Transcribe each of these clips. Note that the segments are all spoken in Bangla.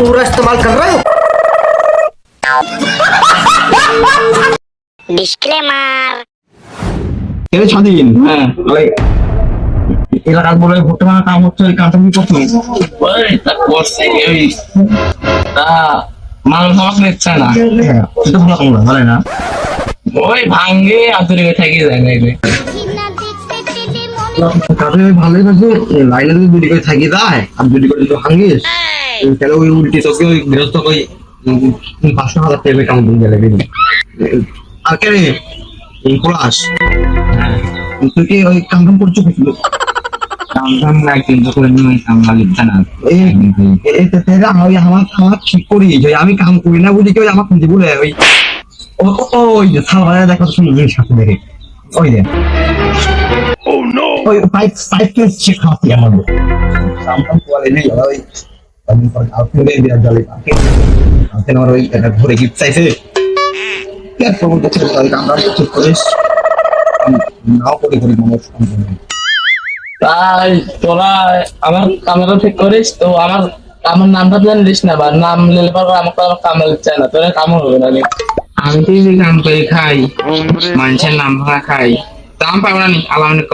पूरा इस्तेमाल कर रहे हो ডিসক্লেমার এটা স্বাধীন হ্যাঁ ওই এলাকার বলে ভোটে মারা কাম হচ্ছে ওই কামটা কি করছো ওই তা করছে ওই তা মানুষ আমার নিচ্ছে না হ্যাঁ সেটা ভালো কাম না ভালো না ওই ভাঙ্গে আদুরে থেকে যায় না এগুলো তাহলে ওই ভালোই কাছে লাইনে যদি দুটি করে থাকি যায় আর দুটি করে যদি ভাঙ্গিস তাহলে ওই উল্টি তোকে ওই গৃহস্থ ওই পাঁচশো হাজার টাকা কাম দিয়ে গেলে আর কে রে? এই পলাশ? তুই কি ওই কাম কাম করছ কিছু কাম না কিন্তু না। আমি আমার আমার ঠিক করি যে আমি কাম করি না বুঝি কেউ আমার খুঁজে বলে ওই ও- ও- ওই যে সালবারে দেখো সুন্দর জিনিস আছে দেখে। ওই যে ওই পাইপ পাইপ কেস চেক খাওয়াচ্ছি আমার। কাম কাম করে নেই ওই আমি পর গার্লফ্রেন্ডে বিরাট জলে পাকে গার্লফ্রেন্ড আমার ওই একটা ঘুরে গিফট চাইছে। কেন প্রবল করছে ওই কামটা ঠিক করিস নাও করে করি মানুষ কাম করে তাই তোরা আমার কামটা ঠিক করিস তো আমার আমার নামটা জানিস না বা নাম নিলে পর আমাকে আমার কাম লিখছে না তোরা কাম হবে না আমি তো যে কাম করে খাই মানুষের নাম ভাঙা খাই। দাম পাবো না নি আলাম ক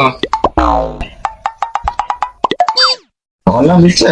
অন্য দিচ্ছে?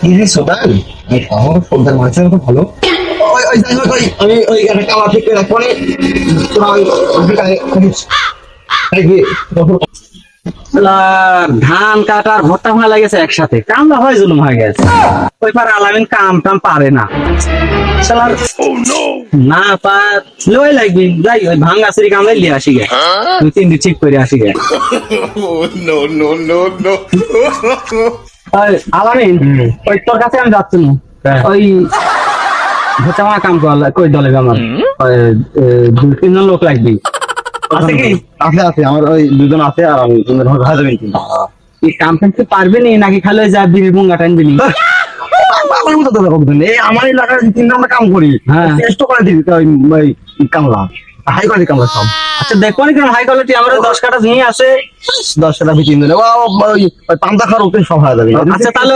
কি রে, সুলতান? এই শহর সুন্দর মানুষের তো ভালো। ওই, ওই, যাই হোক, ওই, আমি ওই একটা আমার ঠিক করে নি। তোরা ওই, ওই ধান কাটার ভোট্টা ভাঙা লাগেছে একসাথে। কামলা হয় জুলুম হয়ে গেছে। ওই পার আলামিন কাম টাম পারে না। না পা লই লাগবি। যাই ওই সিরি কামলাই লিয়ে আসি গে। দুই তিন দিন ঠিক করে আসি গে। আলামিন ওই তোর কাছে আমি যাচ্ছি না। ওই ভোট্টা ভাঙা কাম কর কই দলে আমার ওই, দুই তিনজন লোক লাগবি। আছে কি? আছে আছে আমার ওই দুজন আছে আর আমি দুজন হয়ে যাবেন কিন্তু। এই কাম তুই পারবি নি? নাকি খালি যা বিবি বুঙ্গা টাইম নি আমার মতো দাদা দেখো এই আমার এলাকার তিন আমরা কাম করি। হ্যাঁ। চেষ্ট করে দিবি কামলা। হাই কোয়ালিটি কামলা সব আচ্ছা দেখব নি কেন হাই কোয়ালিটি আমরা দশ কাটা নিয়ে আসে দশ টাকা বিক্রি দিলে ও ওই ওই পান্তা খাওয়ার উপরে সব হয়ে যাবে। আচ্ছা তাহলে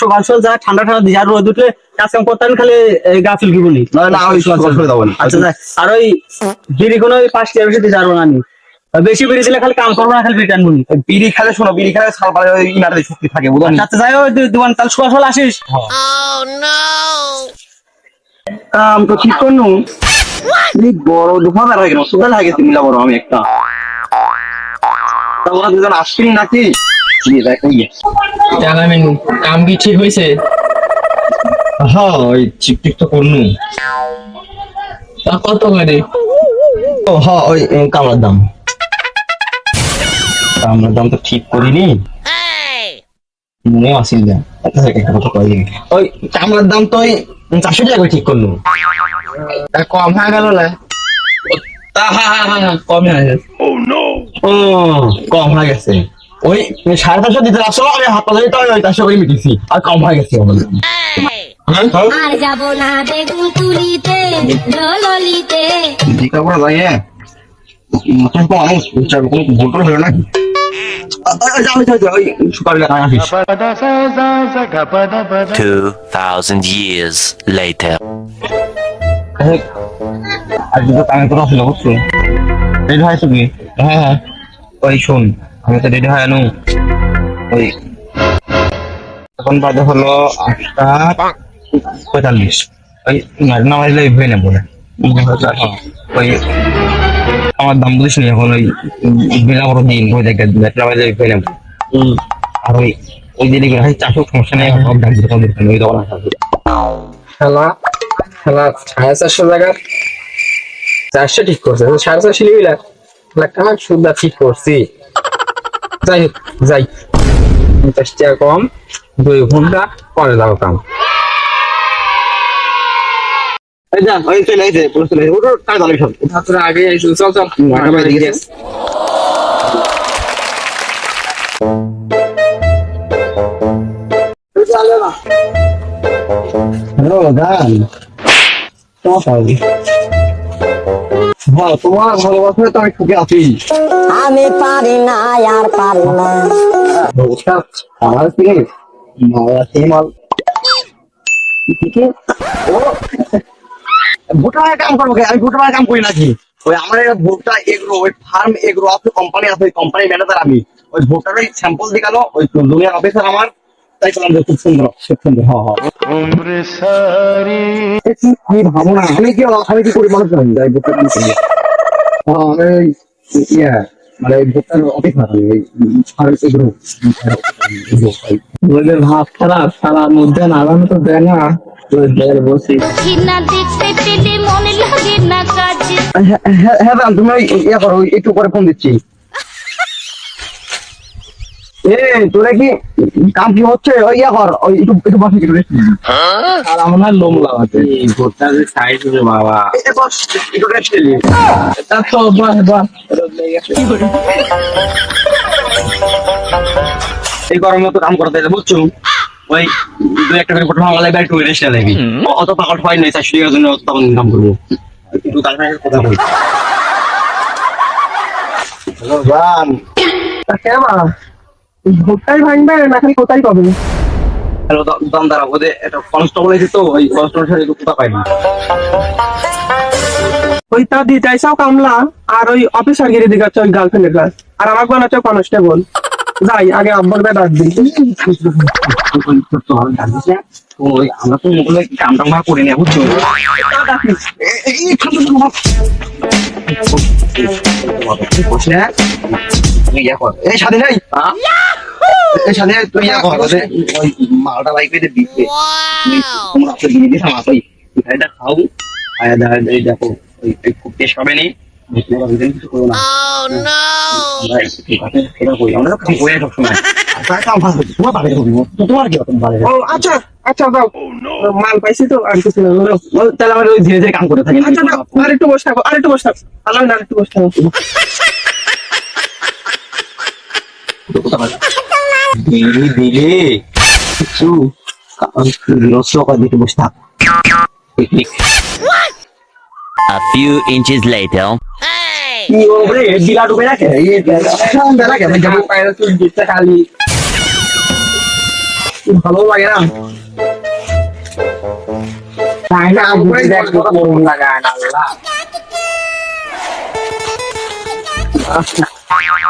সকাল সকাল যা ঠান্ডা ঠান্ডা দিয়ে আর রোদ উঠলে কাজ কাম করতে হবে খালি এই গা চুলকি বলি না না ওই সকাল করে দেবো আচ্ছা আর ওই বিড়ি কোনো ওই পাঁচ টিয়ার বেশি দিতে না আমি। বেশি বিড়ি দিলে খালি কাম করব না খালি বিড়ি টানবো নি। ওই বিড়ি খেলে শোনো বিড়ি খেলে সাল পারে ওই ইনারে শক্তি থাকে বুঝলি আচ্ছা যাই হোক দোকান তাহলে সকাল সকাল আসিস। কাম তো ঠিক করনু। বড় দুপুর হয়ে গেল সুগার হয়ে গেছে মিলা বড় আমি একটা। তা ওরা দুজন আসছিল নাকি? দিয়ে দেখ ওই আলামিন কাম কি ঠিক হয়েছে হ্যাঁ ওই চিক তো করনু। তা কত করে? ও হ্যাঁ ওই এ, কামলার দাম। কামলার দাম তো ঠিক করিনি। মনে আসিল আচ্ছা ওই কামলার দাম তো ওই চারশো টাকা ঠিক করনু। তা কম হয়ে গেল না কম হয়ে গেছে। ও কম হয়ে গেছে। ওই সাড়ে চারশো দিতে আসলো আমি হাত পাশে তো ওই চারশো করে মিটিছি। আর কম হয়ে গেছে আমার আর যাব না বেগুন তুলিতে ললিতে দিকা করা যায় হ্যাঁ। তো মানুষ চার কোনো ভোটর হলো নাকি? আসিস 2,000 years later. আর দুটো কানে কথা ছিল বুঝছ? রেডি হয় তুমি হ্যাঁ হ্যাঁ। ওই শোন আমি তো রেডি হয় আনু ওই এখন বাজে হলো আটটা পঁয়তাল্লিশ। ওই না বাজলে ভুয়ে নেব না ওই আমার দাম বুঝিস নি এখন ওই বিনা বড় দিন বই দেখে না বাজলে ভুয়ে নেব আর ওই ওই যে দিকে হয় সমস্যা নেই সব ডাক দিতে ওই দোকান খেলা সাড়ে চারশো টাকার চারশো ঠিক করছে সাড়ে চারশো লিবিলা কাম সুদ্ধা ঠিক করছি। যাই হোক যাই। পঞ্চাশ টাকা কম দুই ঘণ্টা পরে যাব কাম। টাকা আগে চল চল আগে বাইরে তোমার তো আমি সুখে আছি আমি পারি না আর পারি না। আমার থেকে মারা মাল? ভোটার কাম করব? আমি কাম করি নাকি? ওই আমার একটা ভোটটা এগ্রো ওই ফার্ম এগ্রো আছে কোম্পানি আছে ওই কোম্পানি ম্যানেজার আমি। ওই স্যাম্পল দেখাল ওই দুনিয়ার অফিসার আমার। তাই যে খুব সুন্দর খুব সুন্দর হ্যাঁ হ্যাঁ আমি ভাবো না আমি কি আমি কি করি মানুষ জানি যাই ভোটার ইয়া মানে ভোটার ওদের ভাব খারাপ সারার মধ্যে নাগানো তো দেয় না। মনে হ্যাঁ হ্যাঁ হ্যাঁ তুমি ওই ইয়ে করো একটু পরে ফোন দিচ্ছি। এ তোরা কি কাম কি হচ্ছে? ওই ইয়ে কর ওই একটু একটু বসে একটু rest আর আমার লোম লাগাতে। যে সাইড বাবা। এই যে বস একটু রেস্ট নিলি তা তো বাহ বাহ রোদ লেগে গেছে এই গরমে তো কাম করতে বুঝছ? ওই দুই একটা করে ফটো ভাঙা লাগবে একটু রেস্ট লাগবে অত পাকট হয় নাই চারশো টাকার জন্য তখন ইনকাম করব। একটু কথা বলি। হ্যালো জান। কেমন? ভোটটাই ভাঙবে নাকি কোথায় পাবে হ্যালো দাম দাঁড়া ওদের একটা কনস্টেবল আছে তো ওই কনস্টেবল সাথে কথা পাইনি ওই তা চাও কামলা আর ওই অফিসার গিরি দিকে ওই গার্লফ্রেন্ডের কাছে আর আমাকে বানাচ্ছে কনস্টেবল যাই আগে আব্বার ডাক দিই ওই আমরা তো ওগুলো কাম টাম করি না ইয়া কর এই এই সাথে তুই কর ওই মালটা বাইক পেতে দিবে। তোমরা তো দিয়ে দিস আমার ওই এটা খাও। আয়া দেখা এই দেখো ওই খুব টেস্ট হবে নি। কিছু করো না। ভাই, ঠিক আছে, সেটা করি। আমরা তো কাম করি না সবসময়। কাম ভালো তোমার ভালো হবে তোমার কি রকম ভালো ও আচ্ছা আচ্ছা দাও। মাল পাইছি তো আর কিছু না ও, তাহলে আমরা ওই ধীরে ধীরে কাম করে থাকি আচ্ছা দাও আর একটু বসে থাকো আর একটু বসে থাকো আর একটু বসে থাকো দিলি দিলি কিছু লস্য করে দিতে বসে থাক A few inches later. কি ওরে দিলা ডুবে রাখে এই ডুবে রাখে আমি যাব পায়রা তুই দিতে খালি ভালো লাগে না তাই না বুঝে দেখ গরম লাগায় না আল্লাহ ভালো লাগে না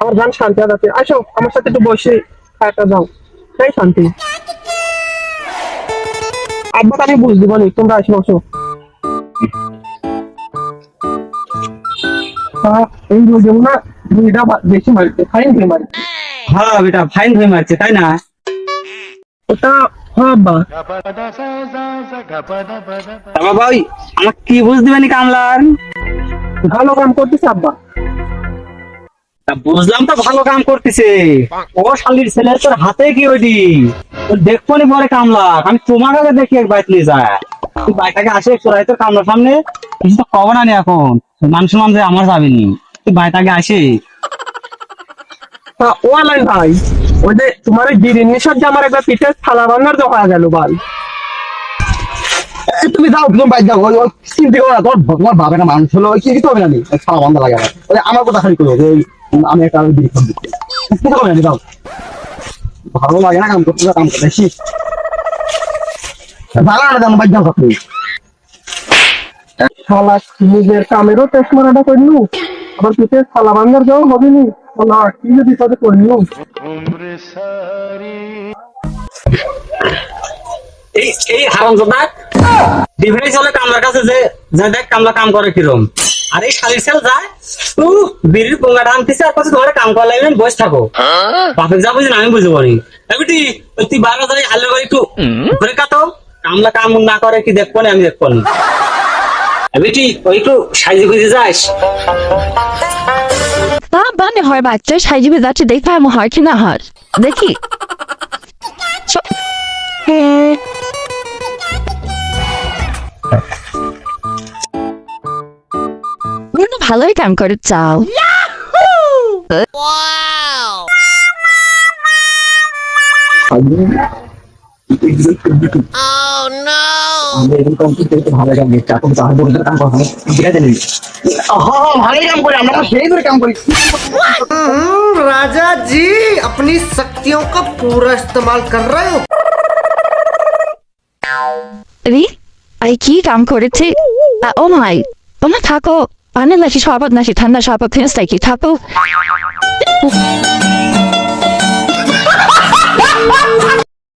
আমার গান শান্তি আদাতে আসো আমার সাথে একটু বসে খাটা যাও তাই শান্তি? আব্বা আমি বুঝ দিব নি। তোমরা আসো বসো। হ্যাঁ, এই রোজে না দুইটা বেশি মারছে ফাইন দিয়ে মারছে। হ্যাঁ বেটা ফাইন হয়ে মারছে তাই না? ওটা হ্যাঁ আব্বা। ওই আমার কি বুঝ দিবেনি কামলার? ভালো কাম করতেছে আব্বা। বুঝলাম তো ভালো কাম করতেছে। ও শালির ছেলে তোর হাতে কি ওইটি তোর দেখব নি পরে কামলা আমি তোমার কাছে দেখি এক বাইক নিয়ে যায়। তুই বাইকটাকে আসে চোরাই তোর কামলার সামনে। কিছু তো কব না এখন। মানুষ মান যে আমার যাবেনি। তুই বাইকটাকে আসে তা ও আলাই ভাই ওই যে তোমার ওই নিশার যে আমার একবার পিঠে থালা বান্নার দেখা গেল বাল তুমি যাও তুমি বাইক যাও। ওই ওই চিন্তা করো না তোমার তোমার ভাবে না মানুষ হলো কি কিছু হবে না নি? বন্ধ লাগে আমার। আমার কথা খালি করো ওই আমি একটা কিছু হবে না ভালো লাগে না কাম করতে কাম করতে শীত ভালো না জানো বাইক যাও তুমি শালা নিজের কামেরও টেস্ট মারাটা করলু। আবার পিঠে থালা বান্নার যাও হবে নি শালা কি যদি তাদের করলু এই এই হারাম জোদা ডিভাইস হলে কামলার কাছে যে যা দেখ কামলা কাম করে কিরম। আর শালির সেল যায় উ বিড়ির পোঙ্গা টানতেছে আর পাশে তোমার কাম করা লাগবে বসে থাকো। বাপের যা বুঝি আমি বুঝতে পারি এবিটি তুই বারো হালের বাড়ি একটু ঘুরে কাটো। কামলা কাম না করে কি দেখব না আমি দেখব না। এবিটি ওই একটু সাইজে খুঁজে যাস। তা মানে হয় বাচ্চা সাইজে যাচ্ছে দেখে আমার হয় কি না হয়। দেখি। ভালোই কাম করে চাও राजा जी अपनी शक्तियों का पूरा इस्तेमाल कर रहे हो রি আই কি কাম করেছে আ, ও মাই তোমার থাকো পানের নাকি শরবত নাকি ঠান্ডা শরবত ফেন্স নাকি থাকো